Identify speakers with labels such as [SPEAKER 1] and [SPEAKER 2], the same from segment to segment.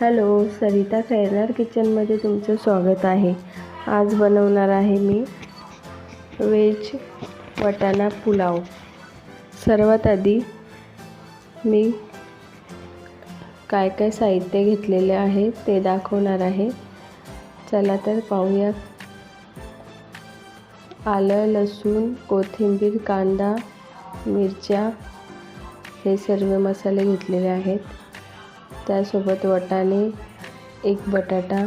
[SPEAKER 1] Hello Sarita Khairnar किचनमध्ये तुमचं स्वागत आहे. आज बनवणार आहे मी व्हेज वटाणा पुलाव. सर्वात आधी मी काय काय साहित्य घेतलेले आहे ते दाखवणार आहे. चला तर पाहूया. आलं लसूण कोथिंबीर कांदा मिरच्या हे सर्व मसाले घेतलेले आहेत. त्यासोबत वटाणे एक बटाटा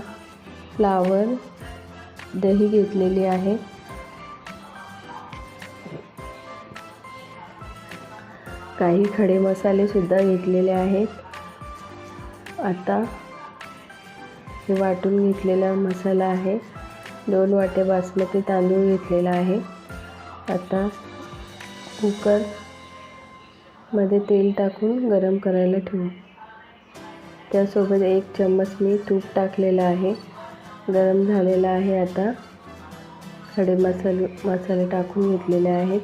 [SPEAKER 1] फ्लावर दही घेतलेली आहे. काही खडे मसालेसुद्धा घेतलेले आहेत. आता हे वाटून घेतलेला मसाला आहे. दोन वाटे बासमती तांदूळ घेतलेला आहे. आता कुकरमध्ये तेल टाकून गरम करायला ठेवू. त्यासोबत एक चम्मच मी तूप टाकलेलं आहे. गरम झालेलं आहे आता. खडे मसाले मसाले टाकून घेतलेले आहेत.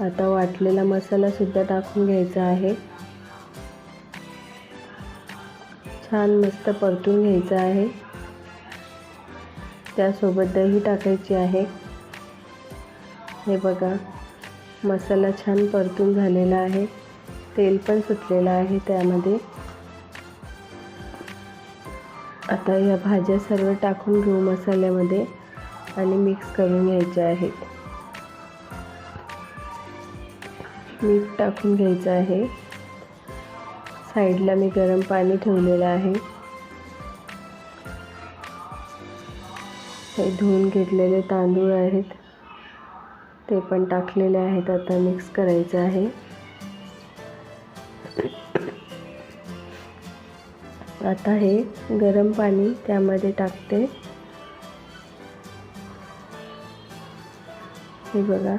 [SPEAKER 1] आता वाटलेला मसालासुद्धा टाकून घ्यायचा आहे. छान मस्त परतून घ्यायचं आहे. त्यासोबत दही टाकायची आहे. हे बघा. मसाला छान परतून झालेला आहे. तेल पण सुटलेलं आहे त्यामध्ये. आता या भाज्या सर्व टाकून घेऊ मसाल्यामध्ये आणि मिक्स करून घ्यायच्या आहेत मीठ टाकून घ्यायचं आहे. साईडला मी गरम पाणी ठेवलेलं आहे. हे धुवून घेतलेले तांदूळ आहेत. ते पण टाकलेले आहेत आता मिक्स करायचं आहे. आता हे गरम पाणी त्यामध्ये टाकते. हे बघा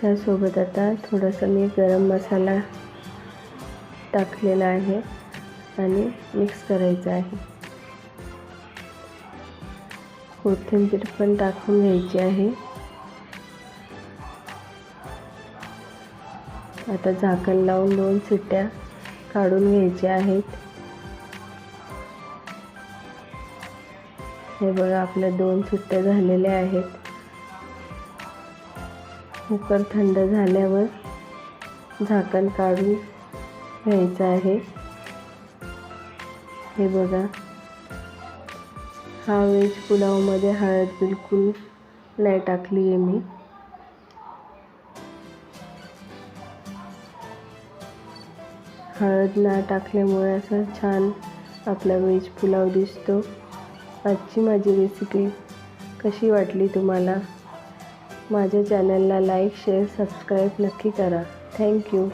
[SPEAKER 1] त्यासोबत आता थोडंसं मी गरम मसाला टाकलेला आहे आणि मिक्स करायचं आहे. कोथिंबीर पण टाकून घ्यायची आहे. आता झाकण लावून दोन सुट्ट्या काढून घ्यायच्या आहेत. हे बघा आपल्या दोन सुट्ट्या झालेल्या आहेत. कुकर थंड झाल्यावर झाकण काढून घ्यायचं आहे. हे बघा हा वेज पुलावमध्ये हळद बिलकुल नाही टाकली आहे मी. हळद ना टाकल्यामुळे असं छान आपला व्हेज पुलाव दिसतो. आजची माझी रेसिपी कशी वाटली तुम्हाला? माझ्या चॅनलला लाईक शेअर सबस्क्राईब नक्की करा. थँक्यू